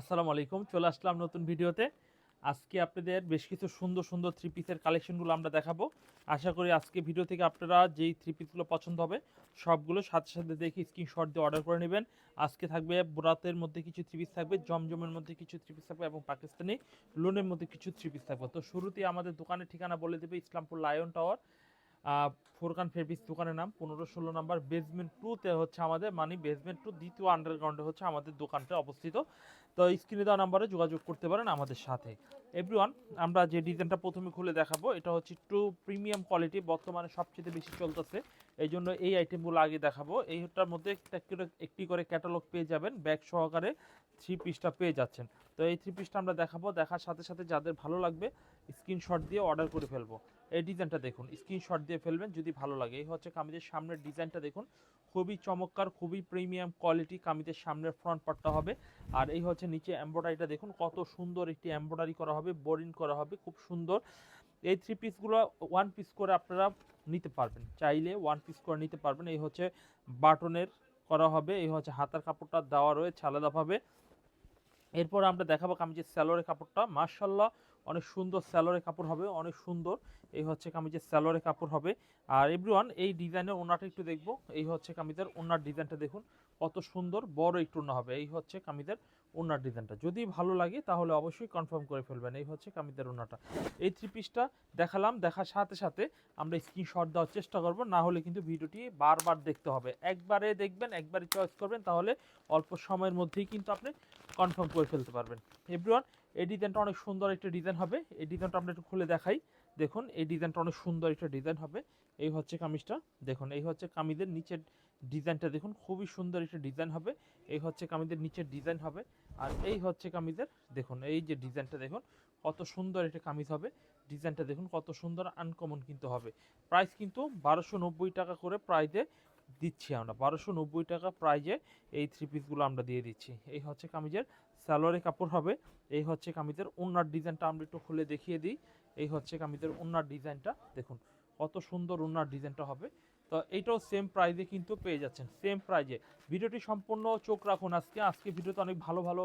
আসসালামু আলাইকুম, চলে আসলাম নতুন ভিডিওতে। আজকে আপনাদের বেশ কিছু সুন্দর সুন্দর থ্রি পিসের কালেকশনগুলো আমরা দেখাবো। আশা করি আজকে ভিডিও থেকে আপনারা যেই থ্রি পিসগুলো পছন্দ হবে, সবগুলো সাথে সাথে দেখে স্ক্রিনশট দিয়ে অর্ডার করে নেবেন। আজকে থাকবে বোরাতের মধ্যে কিছু থ্রি পিস থাকবে, জমজমের মধ্যে কিছু থ্রি পিস থাকবে এবং পাকিস্তানি লোনের মধ্যে কিছু থ্রি পিস থাকবে। তো শুরুতেই আমাদের দোকানের ঠিকানা বলে দেবে, Islampur lion tower Forkan fabrics দোকানের নাম, পনেরো ষোলো নাম্বার বেসমেন্ট টুতে হচ্ছে আমাদের মানে বেসমেন্ট টু দ্বিতীয় আন্ডারগ্রাউন্ডে হচ্ছে আমাদের দোকানটা অবস্থিত। তো স্ক্রিনে দেওয়া নাম্বারে যোগাযোগ করতে পারেন আমাদের সাথে। এভরিওয়ান আমরা যে ডিজাইনটা প্রথমে খুলে দেখাবো, এটা হচ্ছে একটু প্রিমিয়াম কোয়ালিটি বর্তমানে সবচেয়ে বেশি চলতেছে। এই জন্য এই আইটেমগুলো আগে দেখাবো। এইটার মধ্যে একটি করে ক্যাটালগ পেয়ে যাবেন ব্যাগ সহকারে থ্রি পিসটা পেয়ে যাচ্ছেন। তো এই থ্রি পিসটা আমরা দেখাবো, দেখার সাথে সাথে যাদের ভালো লাগবে স্ক্রিনশট দিয়ে অর্ডার করে ফেলব। এই ডিজাইনটা দেখুন, স্ক্রিনশট দিয়ে ফেলবেন যদি ভালো লাগে। এই হচ্ছে কামিজের সামনের ডিজাইনটা দেখুন, খুবই চমৎকার, খুবই প্রিমিয়াম কোয়ালিটি কামিজের সামনের ফ্রন্ট পার্টটা হবে। আর এই হচ্ছে নিচে এমব্রয়ডারিটা দেখুন, কত সুন্দর একটি এমব্রয়ডারি করা হবে বোরিং করা হবে, খুব সুন্দর। এই থ্রি পিসগুলো ওয়ান পিস করে আপনারা নিতে পারবেন, চাইলে ওয়ান পিস করে নিতে পারবেন। এই হচ্ছে বাটনের করা হবে, এই হচ্ছে হাতার কাপড়টা দেওয়া রয়েছে আলাদাভাবে। এরপর আমরা দেখাবো কামিজের স্যালোরের কাপড়টা। মার্শাল্লাহ অনেক সুন্দর স্যালোরের কাপড় হবে, অনেক সুন্দর। এই হচ্ছে কামিজের স্যালোরের কাপড় হবে। আর এভরিওয়ান, এই ডিজাইনের ওনাটা একটু দেখব। এই হচ্ছে কামিজের ওনার ডিজাইনটা দেখুন, কত সুন্দর, বড় একটু ওনা হবে। এই হচ্ছে কামিজের ওনার ডিজাইনটা। যদি ভালো লাগে তাহলে অবশ্যই কনফার্ম করে ফেলবেন, এই হচ্ছে কামিজের ওনাটা। এই থ্রি পিসটা দেখালাম, দেখার সাথে সাথে আমরা স্ক্রিনশট দেওয়ার চেষ্টা করব, না হলে কিন্তু ভিডিওটি বারবার দেখতে হবে। একবারে দেখবেন, একবারে চয়েস করবেন, তাহলে অল্প সময়ের মধ্যেই কিন্তু আপনি কনফার্ম করে ফেলতে পারবেন। এভরিওয়ান এই ডিজাইনটা অনেক সুন্দর একটা ডিজাইন হবে। এই ডিজাইনটা আমরা একটু খুলে দেখাই। দেখুন, এই ডিজাইনটা অনেক সুন্দর একটা ডিজাইন হবে। এই হচ্ছে কামিজটা। দেখুন, এই হচ্ছে কামিজের নিচের ডিজাইনটা দেখুন, খুবই সুন্দর একটা ডিজাইন হবে। এই হচ্ছে কামিজের নিচের ডিজাইন হবে। আর এই হচ্ছে কামিজের, দেখুন, এই যে ডিজাইনটা দেখুন, কত সুন্দর একটা কামিজ হবে। ডিজাইনটা দেখুন, কত সুন্দর আনকমন কিন্তু হবে। প্রাইস কিন্তু বারোশো টাকা করে প্রাইজে দিচ্ছি আমরা। বারোশো নব্বই টাকা প্রাইজে এই থ্রি পিসগুলো আমরা দিয়ে দিচ্ছি। এই হচ্ছে কামিজের স্যালোয়ারের কাপড় হবে। এই হচ্ছে কামিজের ওনার ডিজাইনটা আমরা একটু খুলে দেখিয়ে দিই। এই হচ্ছে কামিজের ওনার ডিজাইনটা দেখুন, কত সুন্দর ওনার ডিজাইনটা হবে। তো এইটাও সেম প্রাইজে কিন্তু পেয়ে যাচ্ছেন। সেম প্রাইজে ভিডিওটি সম্পূর্ণ চোখ রাখুন। আজকে আজকে ভিডিওতে অনেক ভালো ভালো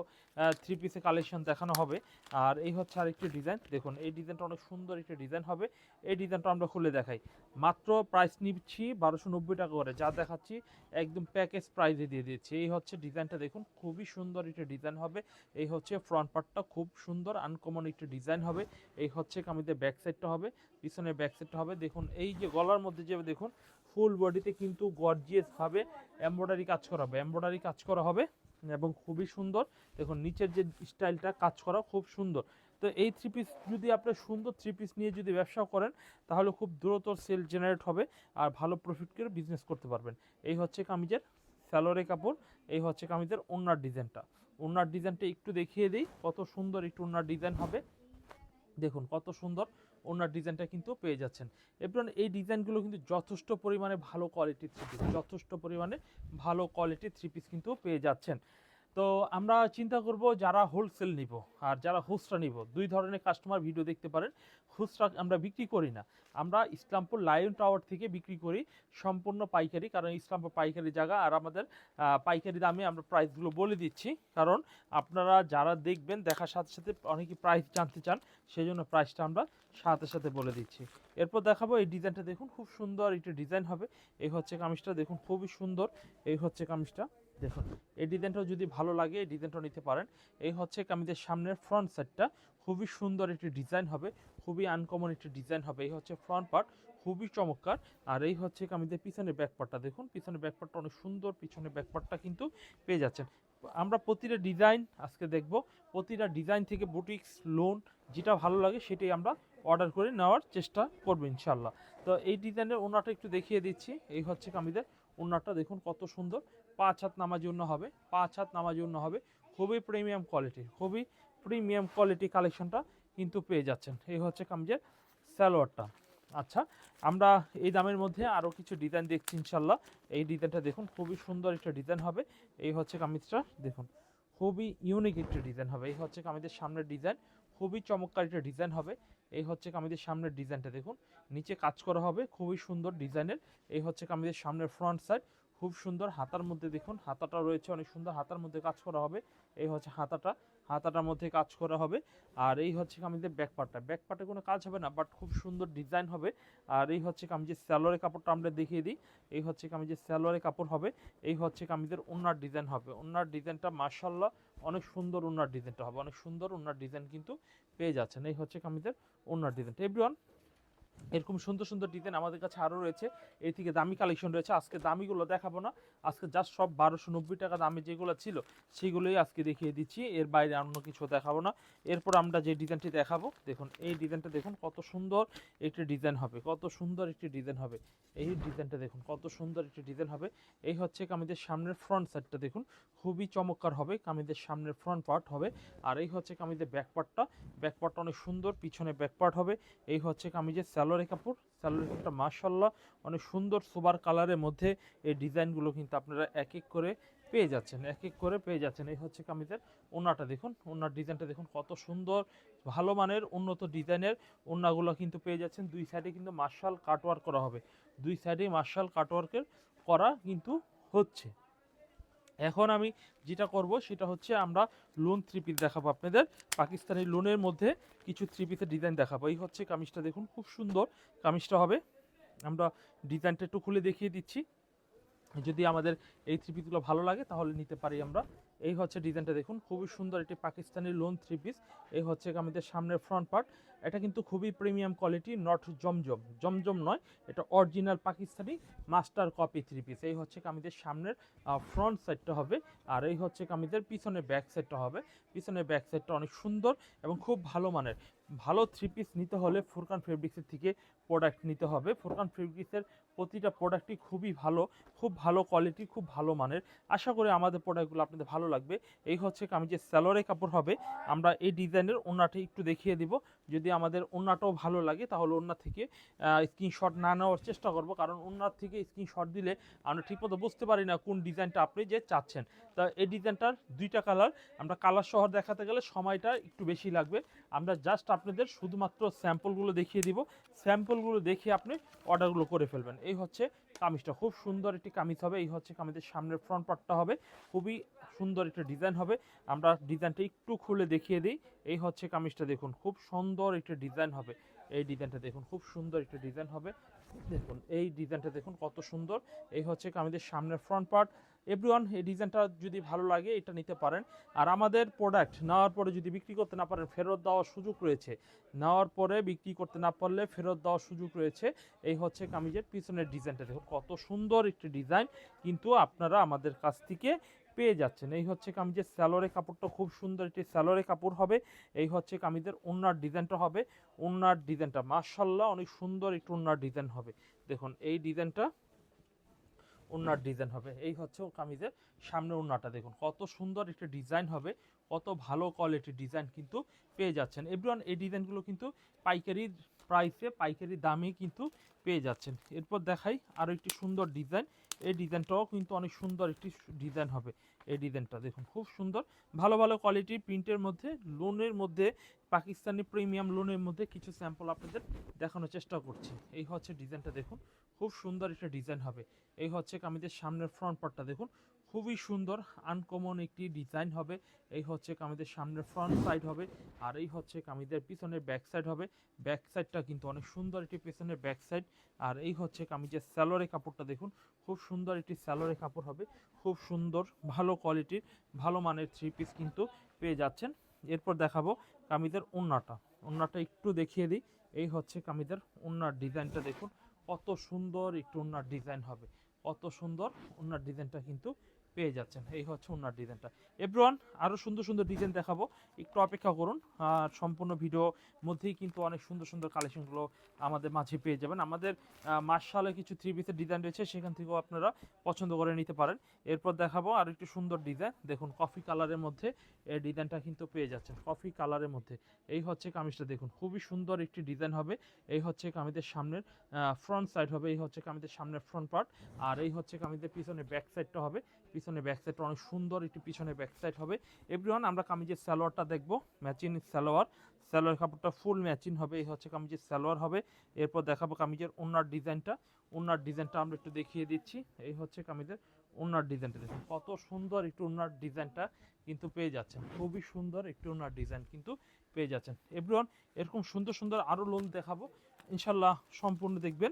থ্রি পিসে কালেকশন দেখানো হবে। আর এই হচ্ছে আরেকটি ডিজাইন দেখুন, এই ডিজাইনটা অনেক সুন্দর একটা ডিজাইন হবে। এই ডিজাইনটা আমরা খুলে দেখাই। মাত্র প্রাইস নিচ্ছি বারোশো নব্বই টাকা করে, যা দেখাচ্ছি একদম প্যাকেজ প্রাইজে দিয়ে দিচ্ছি এই হচ্ছে ডিজাইনটা দেখুন, খুবই সুন্দর একটা ডিজাইন হবে। এই হচ্ছে ফ্রন্ট পার্টটা খুব সুন্দর আনকমন একটা ডিজাইন হবে। এই হচ্ছে কামিজের ব্যাক সাইডটা হবে, পিছনের ব্যাক সাইডটা হবে। দেখুন, এই যে গলার মধ্যে যে দেখুন ফুল বডিতে কিন্তু গর্জিয়াস ভাবে এমব্রয়ডারি কাজ করা হবে এমব্রয়ডারি কাজ করা হবে এবং খুবই সুন্দর। দেখুন, নিচের যে স্টাইলটা কাজ করা, খুব সুন্দর। তো এই থ্রি পিস যদি আপনার সুন্দর থ্রি পিস নিয়ে যদি ব্যবসা করেন, তাহলে খুব দ্রুত সেল জেনারেট হবে আর ভালো প্রফিট করে বিজনেস করতে পারবেন। এই হচ্ছে কামিজের স্যালোরে কাপড়, এই হচ্ছে কামিজের ওনার ডিজাইনটা ওনার ডিজাইনটা একটু দেখিয়ে দিই, কত সুন্দর একটু ওনার ডিজাইন হবে। দেখুন কত সুন্দর ওনার ডিজাইনটা কিন্তু পেয়ে যাচ্ছেন। এবং এই ডিজাইনগুলো কিন্তু যথেষ্ট পরিমাণে ভালো কোয়ালিটির থ্রি পিস যথেষ্ট পরিমাণে ভালো কোয়ালিটির থ্রি পিস কিন্তু পেয়ে যাচ্ছেন। তো আমরা চিন্তা করব যারা হোলসেল নিব আর যারা খুচরা নিব, দুই ধরনের কাস্টমার ভিডিও দেখতে পারেন। খুচরা আমরা বিক্রি করি না। আমরা ইসলামপুর লায়ন টাওয়ার থেকে বিক্রি করি সম্পূর্ণ পাইকারি, কারণ ইসলামপুর পাইকারি জায়গা আর আমাদের পাইকারি দামে আমরা প্রাইসগুলো বলে দিচ্ছি। কারণ আপনারা যারা দেখবেন, দেখার সাথে সাথে অনেকে প্রাইস জানতে চান সেই জন্য প্রাইসটা আমরা সাথে সাথে বলে দিচ্ছি। এরপর দেখাবো এই ডিজাইনটা দেখুন, খুব সুন্দর একটা ডিজাইন হবে। এই হচ্ছে কামিজটা, দেখুন খুবই সুন্দর। এই হচ্ছে কামিজটা। দেখুন, এই ডিজাইনটাও যদি ভালো লাগে, এই ডিজাইনটাও নিতে পারেন। এই হচ্ছে কামিজের সামনের ফ্রন্ট সাইডটা খুবই সুন্দর একটি ডিজাইন হবে, খুবই আনকমন একটি ডিজাইন হবে। এই হচ্ছে ফ্রন্ট পার্ট খুবই চমৎকার। আর এই হচ্ছে কামিজের পিছনের ব্যাক পার্টটা দেখুন, পিছনের ব্যাক পার্টটা অনেক সুন্দর, পিছনের ব্যাক পার্টটা কিন্তু পেয়ে যাচ্ছেন। আমরা প্রতিটা ডিজাইন আজকে দেখব, প্রতিটা ডিজাইন থেকে বুটিক্স লোন যেটা ভালো লাগে সেটাই আমরা অর্ডার করে নেওয়ার চেষ্টা করব ইনশাল্লাহ তো এই ডিজাইনের ওনাটা একটু দেখিয়ে দিচ্ছি। এই হচ্ছে কামিজের ওনাটা দেখুন কত সুন্দর। পাঁচ হাত নামার জন্য হবে, পাঁচ হাত নামার জন্য হবে। খুবই প্রিমিয়াম কোয়ালিটি খুবই প্রিমিয়াম কোয়ালিটি কালেকশনটা কিন্তু পেয়ে যাচ্ছেন। এই হচ্ছে কামিজের সালোয়ারটা। আচ্ছা আমরা এই দামের মধ্যে আরও কিছু ডিজাইন দেখছি ইনশাল্লাহ এই ডিজাইনটা দেখুন, খুবই সুন্দর একটা ডিজাইন হবে। এই হচ্ছে কামিজটা, দেখুন, খুবই ইউনিক একটি ডিজাইন হবে। এই হচ্ছে কামিজের সামনের ডিজাইন খুবই চমৎকার একটা ডিজাইন হবে। এই হচ্ছে কামিজের সামনের ডিজাইনটা দেখুন। নিচে কাজ করা হবে খুবই সুন্দর ডিজাইনের এই হচ্ছে কামিজের সামনের ফ্রন্ট সাইড খুব সুন্দর হাতার মধ্যে দেখুন, হাতাটা রয়েছে অনেক সুন্দর, হাতার মধ্যে কাজ করা হবে। এই হচ্ছে হাতাটা, হাতাটার মধ্যে কাজ করা হবে। আর এই হচ্ছে কামিজের ব্যাক পার্টটা ব্যাক পার্টে কোনো কাজ হবে না বাট খুব সুন্দর ডিজাইন হবে। আর এই হচ্ছে কামিজের স্যালোয়ারের কাপড়টা আমরা দেখিয়ে দিই। এই হচ্ছে কামিজের স্যালোয়ারের কাপড় হবে। এই হচ্ছে কামিজের ওনার ডিজাইন হবে। ওনার ডিজাইনটা মার্শাল্লাহ অনেক সুন্দর ওনার ডিজাইনটা হবে। অনেক সুন্দর ওনার ডিজাইন কিন্তু পেয়ে যাচ্ছেন। এই হচ্ছে কামিজের ওনার ডিজাইনটা এভরিওয়ান এরকম সুন্দর সুন্দর ডিজাইন আমাদের কাছে আরও রয়েছে। এই থেকে দামি কালেকশন রয়েছে। আজকে দামিগুলো দেখাবো না। আজকে জাস্ট সব বারোশো নব্বই টাকা দামি যেগুলো ছিল, সেগুলোই আজকে দেখিয়ে দিচ্ছি। এর বাইরে অন্য কিছু দেখাবো না। এরপর আমরা যে ডিজাইনটি দেখাবো, দেখুন, এই ডিজাইনটা দেখুন কত সুন্দর একটি ডিজাইন হবে, কত সুন্দর একটি ডিজাইন হবে। এই ডিজাইনটা দেখুন, কত সুন্দর একটি ডিজাইন হবে। এই হচ্ছে কামিজের সামনের ফ্রন্ট সাইডটা দেখুন, খুবই চমৎকার হবে, কামিজের সামনের ফ্রন্ট পার্ট হবে। আর এই হচ্ছে কামিজের ব্যাক পার্টটা ব্যাক পার্টটা অনেক সুন্দর, পিছনে ব্যাক পার্ট হবে। এই হচ্ছে কামিজের স্যালোরে কাপড় স্যালোরে কাপড়টা মার্শাল্লাহ অনেক সুন্দর সোবার কালারের মধ্যে এই ডিজাইনগুলো কিন্তু আপনারা এক এক করে পেয়ে যাচ্ছেন এক এক করে পেয়ে যাচ্ছেন। এই হচ্ছে কামিজের ওনাটা দেখুন ওনার ডিজাইনটা দেখুন কত সুন্দর, ভালো মানের উন্নত ডিজাইনের ওনাগুলো কিন্তু পেয়ে যাচ্ছেন। দুই সাইডে কিন্তু মার্শাল কাটওয়ার্ক করা হবে, দুই সাইডে মার্শাল কাটওয়ার্কের করা কিন্তু হচ্ছে। এখন আমি যেটা করব সেটা হচ্ছে আমরা লোন থ্রি পিস দেখাবো আপনাদের। পাকিস্তানি লোনের মধ্যে কিছু থ্রি পিসের ডিজাইন দেখাবো। এই হচ্ছে কামিজটা দেখুন, খুব সুন্দর কামিজটা হবে। আমরা ডিজাইনটা একটু খুলে দেখিয়ে দিচ্ছি। যদি আমাদের এই থ্রি পিসগুলো ভালো লাগে তাহলে নিতে পারি আমরা। এই হচ্ছে ডিজাইনটা দেখুন, খুবই সুন্দর একটি পাকিস্তানি লোন থ্রি পিস এই হচ্ছে আমাদের সামনের ফ্রন্ট পার্ট এটা কিন্তু খুবই premium quality not Zamzam. Zamzam নয়, এটা original Pakistani master copy three piece এই হচ্ছে কামিজের সামনের ফ্রন্ট সাইডটা হবে। আর এই হচ্ছে কামিজের পিছনে ব্যাক সাইডটা হবে। পিছনে ব্যাক সাইডটা অনেক সুন্দর এবং খুব ভালো মানের। ভালো থ্রি পিস নিতে হলে ফুরকান ফেব্রিক্সের থেকে প্রোডাক্ট নিতে হবে। ফুরকান ফেব্রিক্সের প্রতিটা প্রোডাক্টই খুবই ভালো, খুব ভালো কোয়ালিটি খুব ভালো মানের। আশা করি আমাদের প্রোডাক্টগুলো আপনাদের ভালো লাগবে। এই হচ্ছে কামিজের স্যালোরে কাপড় হবে, আমরা এই ডিজাইনের ওনাটা একটু দেখিয়ে দিব। যদি আমাদের ওনাটাও ভালো লাগে, তাহলে ওনার থেকে স্ক্রিনশট না নেওয়ার চেষ্টা করব। কারণ ওনার থেকে স্ক্রিনশট দিলে আমরা ঠিকমতো বুঝতে পারি না কোন ডিজাইনটা আপনি যে চাচ্ছেন। তা এই ডিজাইনটার দুইটা কালার আমরা কালার শহর দেখাতে গেলে সময়টা একটু বেশি লাগবে। আমরা জাস্ট আপনাদের শুধুমাত্র স্যাম্পলগুলো দেখিয়ে দিব। স্যাম্পলগুলো দেখে আপনি অর্ডারগুলো করে ফেলবেন। এই হচ্ছে কামিজটা। খুব সুন্দর একটি কামিজ হবে। এই হচ্ছে কামিজের সামনের ফ্রন্ট পার্টটা হবে। খুবই সুন্দর একটা ডিজাইন হবে। আমরা ডিজাইনটা একটু খুলে দেখিয়ে দিই। এই হচ্ছে কামিজটা দেখুন। খুব সুন্দর একটা ডিজাইন হবে। এই ডিজাইনটা দেখুন। খুব সুন্দর একটা ডিজাইন হবে। দেখুন, এই ডিজাইনটা দেখুন কত সুন্দর। এই হচ্ছে কামিজের সামনের ফ্রন্ট পার্ট এভরিওয়ান এই ডিজাইনটা যদি ভালো লাগে, এটা নিতে পারেন। আর আমাদের প্রোডাক্ট নেওয়ার পরে যদি বিক্রি করতে না পারেন, ফেরত দেওয়ার সুযোগ রয়েছে। নেওয়ার পরে বিক্রি করতে না পারলে ফেরত দেওয়ার সুযোগ রয়েছে। এই হচ্ছে কামিজের পিছনের ডিজাইনটা। দেখুন, কত সুন্দর একটি ডিজাইন কিন্তু আপনারা আমাদের কাছ থেকে পেয়ে যাচ্ছেন। এই হচ্ছে কামিজের স্যালোরে কাপড়টা, খুব সুন্দর একটি স্যালোরে কাপড় হবে। এই হচ্ছে কামিজের ওনার ডিজাইনটা হবে। ওনার ডিজাইনটা মার্শাল্লাহ অনেক সুন্দর একটু ওনার ডিজাইন হবে। দেখুন, এই ডিজাইনটা ওনার ডিজাইন হবে। এই হচ্ছে কামিজের সামনে ওনাটা দেখুন, কত সুন্দর একটা ডিজাইন হবে, কত ভালো কোয়ালিটির ডিজাইন কিন্তু পেয়ে যাচ্ছেন। এভরিওয়ান, এই ডিজাইনগুলো কিন্তু পাইকারি প্রাইসে পাইকারি দামে কিন্তু পেয়ে যাচ্ছেন। এরপর দেখাই আরও একটি সুন্দর ডিজাইন এই ডিজাইনটাও কিন্তু অনেক সুন্দর একটি ডিজাইন হবে। এই ডিজাইনটা দেখুন, খুব সুন্দর। ভালো ভালো কোয়ালিটির প্রিন্টের মধ্যে লোনের মধ্যে, পাকিস্তানি প্রিমিয়াম লোনের মধ্যে কিছু স্যাম্পল আপনাদের দেখানোর চেষ্টা করছি। এই হচ্ছে ডিজাইনটা দেখুন, খুব সুন্দর একটা ডিজাইন হবে। এই হচ্ছে কামিজের সামনের ফ্রন্ট পার্টটা দেখুন খুবই সুন্দর আনকমন একটি ডিজাইন হবে। এই হচ্ছে কামিজের সামনের ফ্রন্ট সাইড হবে আর এই হচ্ছে কামিজের পিছনের ব্যাক সাইড হবে। ব্যাক সাইডটা কিন্তু অনেক সুন্দর একটি পিছনের ব্যাক সাইড আর এই হচ্ছে কামিজের স্যালোরে কাপড়টা দেখুন, খুব সুন্দর একটি স্যালোরে কাপড় হবে। খুব সুন্দর, ভালো কোয়ালিটির ভালো মানের থ্রি পিস কিন্তু পেয়ে যাচ্ছেন। এরপর দেখাবো কামিজের ওন্নাটা ওন্নাটা একটু দেখিয়ে দিই। এই হচ্ছে কামিজের ওন্নার ডিজাইনটা দেখুন। কত সুন্দর একটু ওন্নার ডিজাইন হবে। কত সুন্দর ওন্নার ডিজাইনটা কিন্তু পেয়ে যাচ্ছেন। এই হচ্ছে ওনার ডিজাইনটা। এভরিওয়ান আরও সুন্দর সুন্দর ডিজাইন দেখাবো। একটু অপেক্ষা করুন। আর সম্পূর্ণ ভিডিও মধ্যেই কিন্তু অনেক সুন্দর সুন্দর কালেকশনগুলো আমাদের মাঝে পেয়ে যাবেন। আমাদের মার্শালে কিছু থ্রি পিসের ডিজাইন রয়েছে, সেখান থেকেও আপনারা পছন্দ করে নিতে পারেন। এরপর দেখাবো আর একটু সুন্দর ডিজাইন। দেখুন কফি কালারের মধ্যে এই ডিজাইনটা কিন্তু পেয়ে যাচ্ছেন। কফি কালারের মধ্যে। এই হচ্ছে কামিজটা, দেখুন, খুবই সুন্দর একটি ডিজাইন হবে। এই হচ্ছে কামিজের সামনের ফ্রন্ট সাইড হবে। এই হচ্ছে কামিজের সামনের ফ্রন্ট পার্ট আর এই হচ্ছে কামিজের পিছনে ব্যাক সাইডটা হবে। পিছনে ব্যাক সাইড অনেক সুন্দর একটি পিছনে ব্যাক সাইড হবে। এভরিওয়ান আমরা কামিজের সালোয়ারটা দেখব। ম্যাচিং সালোয়ার। সালোয়ার কাপড়টা ফুল ম্যাচিং হবে। এই হচ্ছে কামিজের সালোয়ার হবে। এরপর দেখাবো কামিজের ওনার ডিজাইনটা। ওনার ডিজাইনটা আমরা একটু দেখিয়ে দিচ্ছি। এই হচ্ছে কামিজের ওনার ডিজাইনটা। দেখুন, কত সুন্দর একটু ওনার ডিজাইনটা কিন্তু পেয়ে যাচ্ছেন। খুবই সুন্দর একটু ওনার ডিজাইন কিন্তু পেয়ে যাচ্ছেন। এভরিওয়ান এরকম সুন্দর সুন্দর আরও লোন দেখাবো। ইনশাল্লাহ সম্পূর্ণ দেখবেন।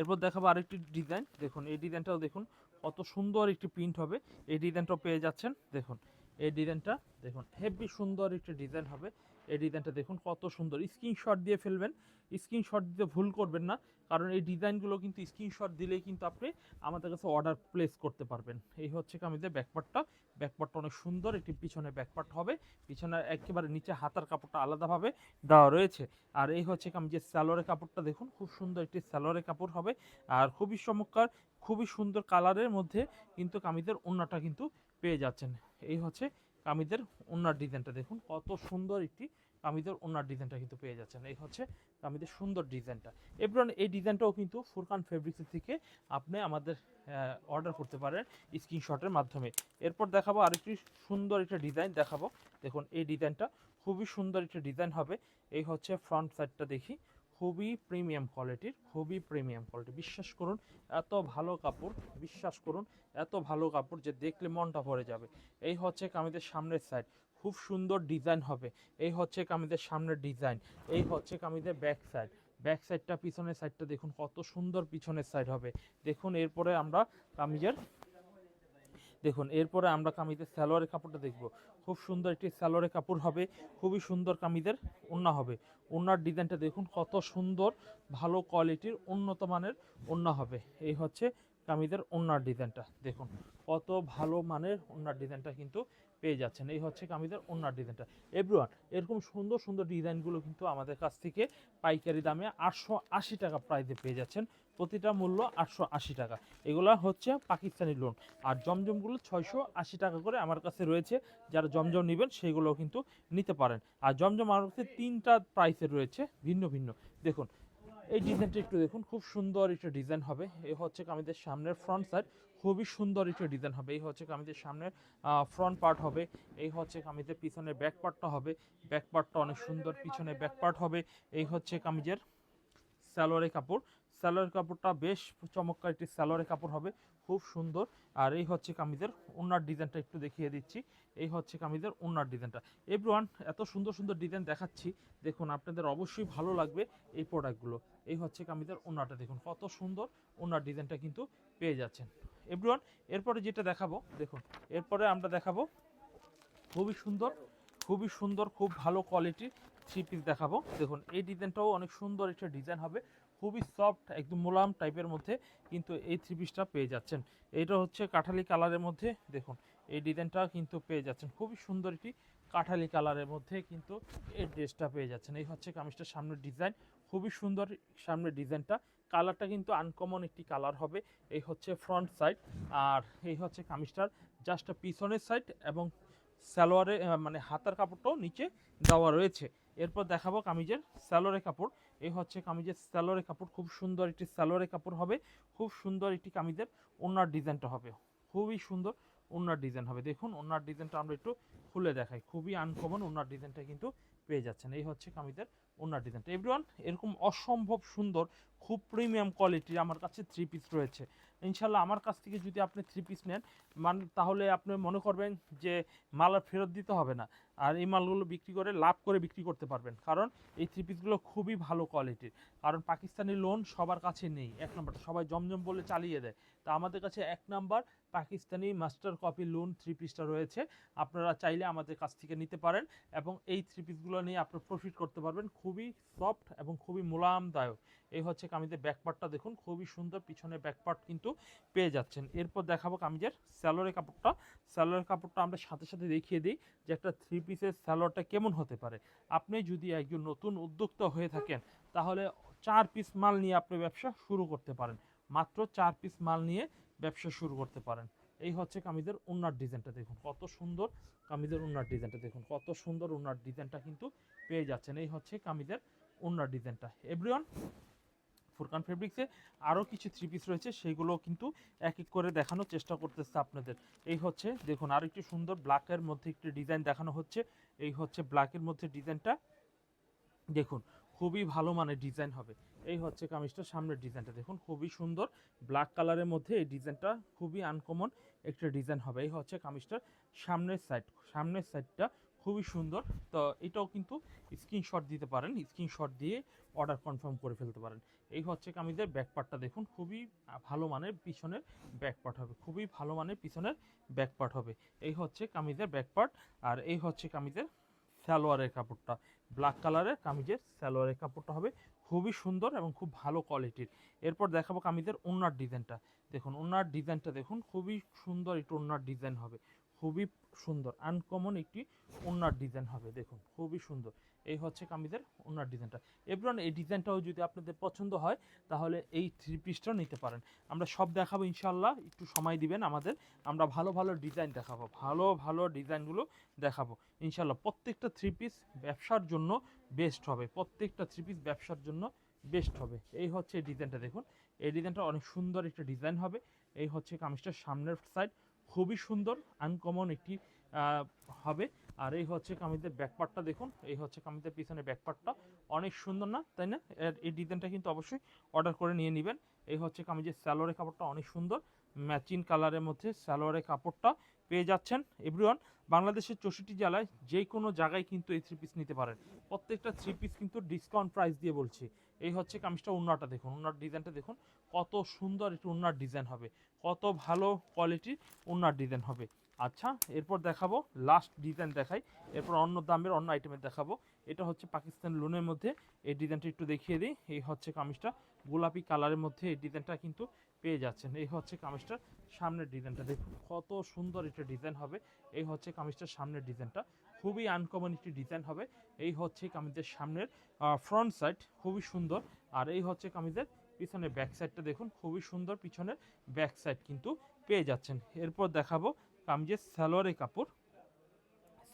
এরপর দেখাবো আরেকটি ডিজাইন। দেখুন, এই ডিজাইনটাও দেখুন কত সুন্দর একটি প্রিন্ট হবে। এই ডিজাইনটাও পেয়ে যাচ্ছেন। দেখুন, এই ডিজাইনটা দেখুন হেভি সুন্দর একটি ডিজাইন হবে। এই ডিজাইনটা দেখুন, কত সুন্দর। স্ক্রিনশট দিয়ে ফেলবেন। স্ক্রিনশট দিতে ভুল করবেন না, কারণ এই ডিজাইনগুলো কিন্তু স্ক্রিনশট দিলেই কিন্তু আপনি আমাদের কাছে অর্ডার প্লেস করতে পারবেন। এই হচ্ছে কামিজের ব্যাকপার্টটা ব্যাকপার্টটা অনেক সুন্দর, একটি পিছনে ব্যাকপার্ট হবে। পিছনে একেবারে নিচে হাতার কাপড়টা আলাদাভাবে দেওয়া রয়েছে। আর এই হচ্ছে কামিজের স্যালোয়ারের কাপড়টা দেখুন, খুব সুন্দর একটি স্যালোয়ারের কাপড় হবে। আর খুবই চমৎকার, খুবই সুন্দর কালারের মধ্যে কিন্তু কামিজের ওন্নাটা কিন্তু পেয়ে যাচ্ছেন। এই হচ্ছে কামিজের ওনার ডিজাইনটা দেখুন, কত সুন্দর একটি কামিজের ওন্নার ডিজাইনটা কিন্তু পেয়ে যাচ্ছেন। এই হচ্ছে কামিজের সুন্দর ডিজাইনটা। এবার এই ডিজাইনটাও কিন্তু ফুরকান ফেব্রিক্স থেকে আপনি আমাদের অর্ডার করতে পারেন স্ক্রিনশটের মাধ্যমে। এরপর দেখাবো আরেকটি সুন্দর একটা ডিজাইন দেখাবো। দেখুন, এই ডিজাইনটা খুবই সুন্দর একটা ডিজাইন হবে। এই হচ্ছে ফ্রন্ট সাইডটা দেখি। খুবই প্রিমিয়াম কোয়ালিটির খুবই প্রিমিয়াম কোয়ালিটি বিশ্বাস করুন, এত ভালো কাপড়, বিশ্বাস করুন, এত ভালো কাপড় যে দেখলে মনটা ভরে যাবে। এই হচ্ছে কামিজের সামনের সাইড খুব সুন্দর ডিজাইন হবে। এই হচ্ছে কামিজের সামনের ডিজাইন এই হচ্ছে কামিজের ব্যাক সাইড ব্যাক সাইডটা পিছনের সাইডটা দেখুন, কত সুন্দর পিছনের সাইড হবে। দেখুন, এরপরে আমরা কামিজের দেখুন, এরপরে আমরা কামিজের সালোয়ারের কাপড়টা দেখব। খুব সুন্দর একটি সালোয়ারের কাপড় হবে, খুবই সুন্দর কামিজের ওন্না হবে। ওন্নার ডিজাইনটা দেখুন, কত সুন্দর, ভালো কোয়ালিটির উন্নত মানের ওন্না হবে। এই হচ্ছে কামিজের ওন্নার ডিজাইনটা, দেখুন, কত ভালো মানের ওন্নার ডিজাইনটা কিন্তু পেয়ে যাচ্ছেন। এই হচ্ছে কামিজের ওন্নার ডিজাইনটা। এভরিওয়ান, এরকম সুন্দর সুন্দর ডিজাইনগুলো কিন্তু আমাদের কাছ থেকে পাইকারি দামে আটশো আশি টাকা প্রাইসে পেয়ে যাচ্ছেন প্রতিটা মূল্য আটশো আশি টাকা। এগুলা হচ্ছে পাকিস্তানি লোন আর জমজমগুলো ছয়শো আশি টাকা করে আমার কাছে রয়েছে। যারা জমজম নেবেন সেগুলো কিন্তু নিতে পারেন। আর জমজম আমার কাছে তিনটা প্রাইসে রয়েছে, ভিন্ন ভিন্ন। দেখুন, এই ডিজাইনটা একটু দেখুন, খুব সুন্দর একটা ডিজাইন হবে। এই হচ্ছে কামিজের সামনের ফ্রন্ট সাইড খুবই সুন্দর একটা ডিজাইন হবে। এই হচ্ছে কামিজের সামনের ফ্রন্ট পার্ট হবে। এই হচ্ছে কামিজের পিছনের ব্যাক পার্টটা হবে। ব্যাক পার্টটা অনেক সুন্দর পিছনে ব্যাক পার্ট হবে। এই হচ্ছে কামিজের সালোয়ারের কাপড়। সালোয়ারের কাপড়টা বেশ চমৎকার একটি সালোয়ারের কাপড় হবে, খুব সুন্দর। আর এই হচ্ছে কামিজের ওনার ডিজাইনটা একটু দেখিয়ে দিচ্ছি। এই হচ্ছে কামিজের ওনার ডিজাইনটা। এভরিওয়ান, এত সুন্দর সুন্দর ডিজাইন দেখাচ্ছি। দেখুন, আপনাদের অবশ্যই ভালো লাগবে এই প্রোডাক্টগুলো। এই হচ্ছে কামিজের ওনারটা, দেখুন কত সুন্দর ওনার ডিজাইনটা কিন্তু পেয়ে যাচ্ছেন। এভরিওয়ান, এরপরে যেটা দেখাবো, দেখুন, এরপরে আমরা দেখাবো খুবই সুন্দর খুবই সুন্দর, খুব ভালো কোয়ালিটির থ্রি পিস দেখাবো। দেখুন, এই ডিজাইনটাও অনেক সুন্দর একটা ডিজাইন হবে। খুবই সফট একদম মোলাম টাইপের মধ্যে কিন্তু এই থ্রি পিসটা পেয়ে যাচ্ছেন। এইটা হচ্ছে কাঠালি কালারের মধ্যে, দেখুন, এই ডিজাইনটা কিন্তু পেয়ে যাচ্ছেন। খুবই সুন্দর একটি কাঠালি কালারের মধ্যে কিন্তু এই ড্রেসটা পেয়ে যাচ্ছেন। এই হচ্ছে কামিজটার সামনের ডিজাইন খুবই সুন্দর সামনের ডিজাইনটা কালারটা কিন্তু আনকমন একটি কালার হবে। এই হচ্ছে ফ্রন্ট সাইড আর এই হচ্ছে কামিজটার জাস্ট পিছনের সাইড এবং সালোয়ারে মানে হাতার কাপড়টাও নিচে দেওয়া রয়েছে। এরপর দেখাবো কামিজের স্যালোয়ারের কাপড়। এই হচ্ছে কামিজের সালোয়ারের কাপড়। খুব সুন্দর একটি সালোয়ারের কাপড় হবে। খুব সুন্দর একটি কামিজের ওনার ডিজাইনটা হবে। খুবই সুন্দর ওনার ডিজাইন হবে। দেখুন, ওনার ডিজাইনটা আমরা একটু খুলে দেখাই। খুবই আনকমন ওনার ডিজাইনটা কিন্তু পেয়ে যাচ্ছেন। এই হচ্ছে কামিজের ওনার ডিজাইনটা। এভরিওয়ান এরকম অসম্ভব সুন্দর, খুব প্রিমিয়াম কোয়ালিটির আমার কাছে থ্রি পিস রয়েছে। ইনশাল্লাহ আমার কাছ থেকে যদি আপনি থ্রি পিস নেন মান, তাহলে আপনি মনে করবেন যে মাল আর ফেরত দিতে হবে না। আর এই মালগুলো বিক্রি করে, লাভ করে বিক্রি করতে পারবেন। কারণ এই থ্রি পিসগুলো খুবই ভালো কোয়ালিটির কারণ পাকিস্তানি লোন সবার কাছে নেই, এক নম্বর সবাই জমজম বলে চালিয়ে দেয়। তা আমাদের কাছে এক number Pakistani master copy lawn three পিসটা রয়েছে। আপনারা চাইলে আমাদের কাছ থেকে নিতে পারেন এবং এই থ্রি পিসগুলো নিয়ে আপনারা প্রফিট করতে পারবেন। খুবই সফট এবং খুবই মোলামদায়ক এই হচ্ছে কামিজের ব্যাকপার্টটা দেখুন। খুবই সুন্দর পিছনে ব্যাকপার্ট কিন্তু পেয়ে যাচ্ছেন। এরপর দেখাবো কামিজের স্যালোয়ারের কাপড়টা স্যালোয়ারের কাপড়টা আমরা সাথে সাথে দেখিয়ে দিই যে একটা থ্রি পিসের স্যালোয়ারটা কেমন হতে পারে। আপনি যদি একজন নতুন উদ্যোক্তা হয়ে থাকেন, তাহলে চার পিস মাল নিয়ে আপনি ব্যবসা শুরু করতে পারেন। মাত্র চার পিস মাল নিয়ে ব্যবসা শুরু করতে পারেন। এই হচ্ছে কামিজের উন্নার ডিজাইনটা দেখুন, কত সুন্দর কামিজের উন্নার ডিজাইনটা দেখুন, কত সুন্দর উন্নার ডিজাইনটা কিন্তু পেয়ে যাচ্ছেন। এই হচ্ছে কামিজের উন্নার ডিজাইনটা। এভরিওয়ান ফুরকান ফেব্রিক্সে আরও কিছু থ্রি পিস রয়েছে, সেগুলো কিন্তু এক এক করে দেখানোর চেষ্টা করতেছে আপনাদের। এই হচ্ছে, দেখুন, আর একটি সুন্দর ব্ল্যাকের মধ্যে একটি ডিজাইন দেখানো হচ্ছে। এই হচ্ছে ব্ল্যাকের মধ্যে ডিজাইনটা দেখুন, খুবই ভালো মানের ডিজাইন হবে। এই হচ্ছে কামিজটার সামনের ডিজাইনটা দেখুন, খুবই সুন্দর ব্ল্যাক কালারের মধ্যে এই ডিজাইনটা খুবই আনকমন একটা ডিজাইন হবে। এই হচ্ছে কামিজটার সামনের সাইড সামনের সাইডটা খুবই সুন্দর। তো এটাও কিন্তু স্ক্রিনশট দিতে পারেন স্ক্রিনশট দিয়ে অর্ডার কনফার্ম করে ফেলতে পারেন। এই হচ্ছে কামিজের ব্যাকপার্টটা দেখুন, খুবই ভালো মানের পিছনের ব্যাকপার্ট হবে, খুবই ভালো মানের পিছনের ব্যাকপার্ট হবে। এই হচ্ছে কামিজের ব্যাকপার্ট আর এই হচ্ছে কামিজের সালোয়ারের কাপড়টা। ব্ল্যাক কালারের কামিজের সালোয়ারের কাপড়টা হবে, খুবই সুন্দর এবং খুব ভালো কোয়ালিটির এরপর দেখাবো কামিজের ওনার ডিজাইনটা দেখুন, ওনার ডিজাইনটা দেখুন, খুবই সুন্দর একটু ওনার ডিজাইন হবে। খুবই সুন্দর। আনকমন একটি ওনার ডিজাইন হবে, দেখুন, খুবই সুন্দর। এই হচ্ছে কামিজের ওনার ডিজাইনটা এবার এই ডিজাইনটাও যদি আপনাদের পছন্দ হয়, তাহলে এই থ্রি পিসটাও নিতে পারেন। আমরা সব দেখাবো ইনশাল্লাহ একটু সময় দিবেন আমাদের। আমরা ভালো ভালো ডিজাইন দেখাবো, ভালো ভালো ডিজাইনগুলো দেখাবো। ইনশাল্লাহ প্রত্যেকটা থ্রি পিস ব্যবসার জন্য বেস্ট হবে। প্রত্যেকটা থ্রি পিস ব্যবসার জন্য বেস্ট হবে। এই হচ্ছে ডিজাইনটা দেখুন। এই ডিজাইনটা অনেক সুন্দর একটা ডিজাইন হবে। এই হচ্ছে কামিজটার সামনের সাইড খুবই সুন্দর আনকমন একটি হবে। আর এই হচ্ছে কামিজের ব্যাকপার্টটা দেখুন। এই হচ্ছে কামিজের পিছনে ব্যাকপার্টটা অনেক সুন্দর না, তাই না? এই ডিজাইনটা কিন্তু অবশ্যই অর্ডার করে নিয়ে নেবেন। এই হচ্ছে কামিজের স্যালোয়ারের কাপড়টা অনেক সুন্দর। ম্যাচিং কালারের মধ্যে স্যালোয়ারের কাপড়টা পেয়ে যাচ্ছেন এভরিওয়ান বাংলাদেশের চৌষট্টি জেলায় যে কোনো জায়গায় কিন্তু এই থ্রি পিস নিতে পারেন। প্রত্যেকটা থ্রি পিস কিন্তু ডিসকাউন্ট প্রাইস দিয়ে বলছি। এই হচ্ছে কামিজটা উন্নাটা দেখুন, উন্নার ডিজাইনটা দেখুন। কত সুন্দর একটু উন্নার ডিজাইন হবে। কত ভালো কোয়ালিটির উন্নার ডিজাইন হবে। আচ্ছা এরপর দেখাবো লাস্ট ডিজাইন দেখাই, এরপর অন্য দামের অন্য আইটেমের দেখাবো। এটা হচ্ছে পাকিস্তান লোনের মধ্যে, এই ডিজাইনটা একটু দেখিয়ে দিই। এই হচ্ছে কামিজটা, গোলাপি কালারের মধ্যে এই ডিজাইনটা কিন্তু পেয়ে যাচ্ছেন। এই হচ্ছে কামিজটার সামনের ডিজাইনটা দেখুন, কত সুন্দর একটা ডিজাইন হবে। এই হচ্ছে কামিজটার সামনের ডিজাইনটা খুবই আনকমন একটি ডিজাইন হবে। এই হচ্ছে কামিজের সামনের ফ্রন্ট সাইড খুবই সুন্দর। আর এই হচ্ছে কামিজের পিছনের ব্যাক সাইডটা দেখুন, খুবই সুন্দর পিছনের ব্যাক সাইড কিন্তু পেয়ে যাচ্ছেন। এরপর দেখাবো কামিজের সালোয়ারের কাপড়।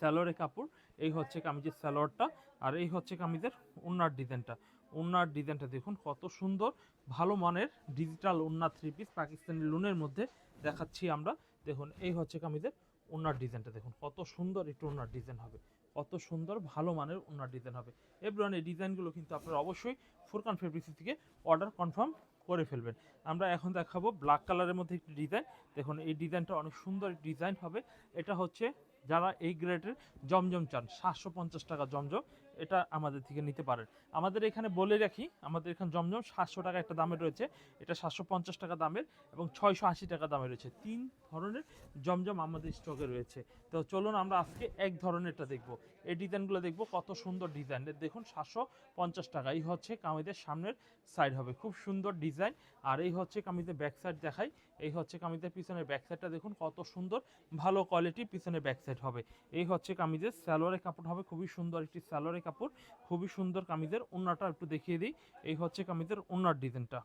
সালোয়ারের কাপড়, এই হচ্ছে কামিজের সালোয়ারটা আর এই হচ্ছে কামিজের ওনার ডিজাইনটা। ওনার ডিজাইনটা দেখুন কত সুন্দর, ভালো মানের ডিজিটাল ওনার থ্রি পিস পাকিস্তানি লোনের মধ্যে দেখাচ্ছি আমরা। দেখুন, এই হচ্ছে কামিজের ওনার ডিজাইনটা দেখুন, কত সুন্দর একটু ওনার ডিজাইন হবে। কত সুন্দর, ভালো মানের ওনার ডিজাইন হবে। এবার এই ডিজাইনগুলো কিন্তু আপনারা অবশ্যই ফুরকান ফেব্রিক্স থেকে অর্ডার কনফার্ম করে ফেলবেন। আমরা এখন দেখাবো ব্ল্যাক কালারের মধ্যে একটি ডিজাইন দেখুন, এই ডিজাইনটা অনেক সুন্দর ডিজাইন হবে। এটা হচ্ছে যারা এই গ্রেডের জমজম চান, সাতশো পঞ্চাশ টাকা জমজম, এটা আমাদের থেকে নিতে পারেন। আমাদের এখানে বলে রাখি, আমাদের এখানে জমজম সাতশো টাকা একটা দামের রয়েছে। এটা সাতশো পঞ্চাশ টাকা দামের এবং ছয়শো আশি টাকা দামের রয়েছে। তিন ধরনের জমজম আমাদের স্টকে রয়েছে। তো চলুন আমরা আজকে এক ধরনেরটা দেখব। এই ডিজাইনগুলো দেখব, কত সুন্দর ডিজাইন। দেখুন, সাতশো পঞ্চাশ টাকা। এই হচ্ছে কামিজের সামনের সাইড হবে। খুব সুন্দর ডিজাইন। আর এই হচ্ছে কামিজের ব্যাক সাইড দেখাই। এই হচ্ছে কামিজের পিছনের ব্যাক সাইডটা দেখুন, কত সুন্দর, ভালো কোয়ালিটির পিছনে ব্যাক সাইড হবে। এই হচ্ছে কামিজের স্যালোয়ারের কাপড় হবে, খুবই সুন্দর একটি স্যালোয়ারের কাপড়। খুবই সুন্দর কামিজের ওন্নাটা একটু দেখিয়ে দিই। এই হচ্ছে কামিজের ওন্নার ডিজাইনটা।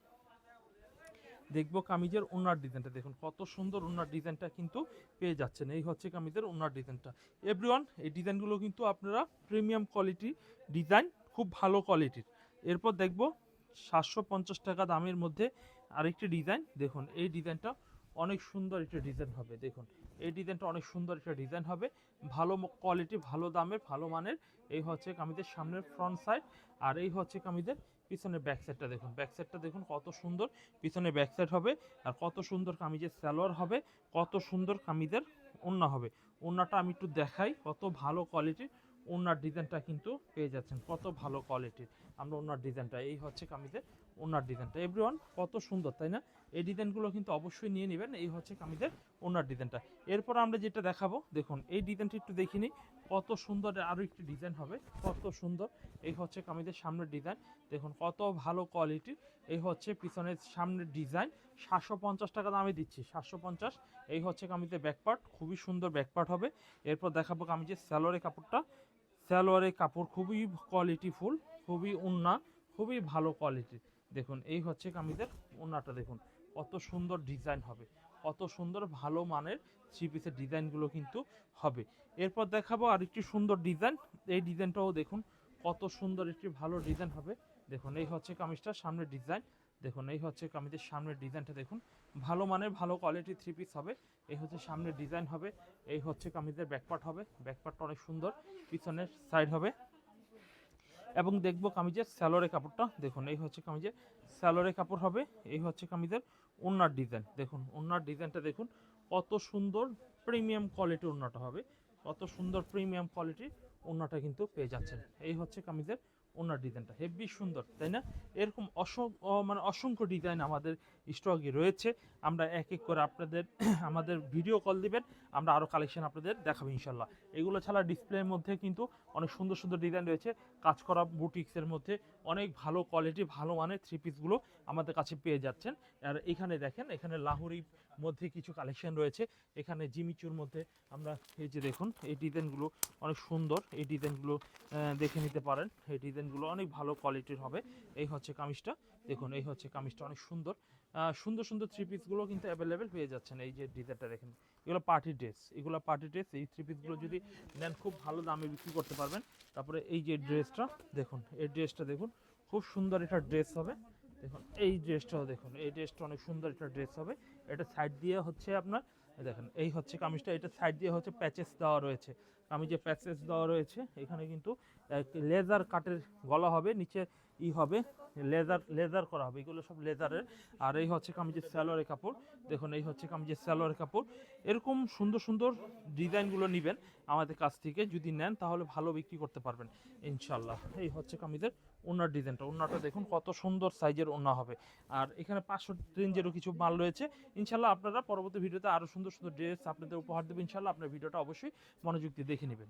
দেখব কামিজের ওনার ডিজাইনটা। দেখুন, কত সুন্দর ওনার ডিজাইনটা কিন্তু পেয়ে যাচ্ছেন। এই হচ্ছে কামিজের ওনার ডিজাইনটা। এভরিওয়ান এই ডিজাইনগুলো কিন্তু আপনারা প্রিমিয়াম কোয়ালিটি ডিজাইন, খুব ভালো কোয়ালিটির এরপর দেখব সাতশো পঞ্চাশ টাকা দামের মধ্যে আরেকটি ডিজাইন। দেখুন, এই ডিজাইনটা অনেক সুন্দর একটা ডিজাইন হবে। দেখুন, এই ডিজাইনটা অনেক সুন্দর একটা ডিজাইন হবে। ভালো কোয়ালিটি ভালো দামের, ভালো মানের। এই হচ্ছে কামিজের সামনের ফ্রন্ট সাইড আর এই হচ্ছে কামিজের পিছনের ব্যাক সাইডটা দেখুন। ব্যাক সাইডটা দেখুন কত সুন্দর। পিছনে ব্যাক সাইড হবে আর কত সুন্দর কামিজের সালোয়ার হবে, কত সুন্দর কামিজের ওন্না হবে। ওন্নাটা আমি একটু দেখাই কত ভালো কোয়ালিটির ওনার ডিজাইনটা কিন্তু পেয়ে যাচ্ছেন। কত ভালো কোয়ালিটির আমরা ওনার ডিজাইনটা, এই হচ্ছে কামিজের ওনার ডিজাইনটা। এভরিওয়ান কত সুন্দর, তাই না? এই ডিজাইনগুলো কিন্তু অবশ্যই নিয়ে নেবেন, এই হচ্ছে কামিজের ওনার ডিজাইনটা। এরপর আমরা যেটা দেখাবো, দেখুন, এই ডিজাইনটা একটু দেখে নিই। কত সুন্দর আরও একটি ডিজাইন হবে, কত সুন্দর। এই হচ্ছে কামিজের সামনের ডিজাইন। দেখুন, কত ভালো কোয়ালিটির এই হচ্ছে পিছনের সামনের ডিজাইন। সাতশো পঞ্চাশ টাকা দামে দিচ্ছি, সাতশো পঞ্চাশ। এই হচ্ছে কামিজের ব্যাকপার্ট খুবই সুন্দর ব্যাকপার্ট হবে। এরপর দেখাবো কামিজের স্যালোয়ারের কাপড়টা। স্যালোয়ারের কাপড় খুবই কোয়ালিটি ফুল, খুবই উন্না, খুবই ভালো কোয়ালিটির দেখুন, এই হচ্ছে কামিজের ওন্নাটা দেখুন, কত সুন্দর ডিজাইন হবে, কত সুন্দর ভালো মানের থ্রি পিসের ডিজাইনগুলো কিন্তু হবে। এরপর দেখাবো আরেকটি সুন্দর ডিজাইন এই ডিজাইনটাও দেখুন, কত সুন্দর একটি ভালো ডিজাইন হবে। দেখুন, এই হচ্ছে কামিজটার সামনের ডিজাইন দেখুন, এই হচ্ছে কামিজের সামনের ডিজাইনটা দেখুন। ভালো মানের, ভালো কোয়ালিটি থ্রি পিস হবে। এই হচ্ছে সামনের ডিজাইন হবে। এই হচ্ছে কামিজের ব্যাকপার্ট হবে। ব্যাকপার্টটা অনেক সুন্দর। পিছনের সাইড হবে। এবং দেখব কামিজের স্যালোরে কাপড়টা। দেখুন, এই হচ্ছে কামিজের স্যালোরে কাপড় হবে। এই হচ্ছে কামিজের ওনার ডিজাইন দেখুন ওনার ডিজাইনটা দেখুন। কত সুন্দর প্রিমিয়াম কোয়ালিটির ওনাটা হবে। কত সুন্দর প্রিমিয়াম কোয়ালিটির ওনাটা কিন্তু পেয়ে যাচ্ছেন। এই হচ্ছে কামিজের ওনার ডিজাইনটা হেভি সুন্দর তাই না? এরকম অসংখ্য মানে অসংখ্য ডিজাইন আমাদের স্টকে রয়েছে। আমরা এক এক করে আপনাদের, আমাদের ভিডিও কল দিবেন, আমরা আরও কালেকশন আপনাদের দেখাবো ইনশাল্লাহ এগুলো ছাড়া ডিসপ্লের মধ্যে কিন্তু অনেক সুন্দর সুন্দর ডিজাইন রয়েছে। কাজ করা বুটিক্সের মধ্যে অনেক ভালো কোয়ালিটি ভালো মানের থ্রি পিসগুলো আমাদের কাছে পেয়ে যাচ্ছেন। আর এখানে দেখেন, এখানে লাহোরি মধ্যে কিছু কালেকশন রয়েছে। এখানে জিমিচুর মধ্যে আমরা, এই যে দেখুন, এই ডিজাইনগুলো অনেক সুন্দর। এই ডিজাইনগুলো দেখে নিতে পারেন। এই ডিজাইনগুলো অনেক ভালো কোয়ালিটির হবে। এই হচ্ছে কামিজটা। দেখুন, এই হচ্ছে কামিজটা অনেক সুন্দর। সুন্দর সুন্দর থ্রি পিসগুলো কিন্তু অ্যাভেলেবেল পেয়ে যাচ্ছেন এই যে ডিজাইনটা দেখেন। এগুলো পার্টি ড্রেস এগুলো পার্টি ড্রেস এই থ্রি পিসগুলো যদি নেন খুব ভালো দামে বিক্রি করতে পারবেন। তারপরে এই যে ড্রেসটা দেখুন, এই ড্রেসটা দেখুন, খুব সুন্দর একটা ড্রেস হবে। দেখুন, এই ড্রেসটাও দেখুন, এই ড্রেসটা অনেক সুন্দর একটা ড্রেস হবে। এটা সাইড দিয়ে হচ্ছে আপনার, দেখেন, এই হচ্ছে কামিজটা, এটা সাইড দিয়ে হচ্ছে প্যাচেস দেওয়া রয়েছে। কামিজে প্যাচেস দেওয়া রয়েছে, এখানে কিন্তু লেজার কাটের গলা হবে, নিচে ই হবে, লেজার লেজার করা হবে। এগুলো সব লেজারের। আর এই হচ্ছে কামিজের স্যালোয়ারের কাপড়। দেখুন, এই হচ্ছে কামিজের স্যালোয়ারের কাপড়। এরকম সুন্দর সুন্দর ডিজাইনগুলো নেবেন আমাদের কাছ থেকে। যদি নেন, তাহলে ভালো বিক্রি করতে পারবেন ইনশাল্লাহ এই হচ্ছে কামিজের ওনার ডিজাইনটা। ওনাটা দেখুন, কত সুন্দর সাইজের ওনা হবে। আর এখানে পাঁচশো রেঞ্জেরও কিছু মাল রয়েছে। ইনশাল্লাহ আপনারা পরবর্তী ভিডিওতে আরও সুন্দর সুন্দর ড্রেস আপনাদের উপহার দেবেন ইনশাল্লাহ আপনার ভিডিওটা অবশ্যই মনোযোগ দিয়ে দেখে নেবেন।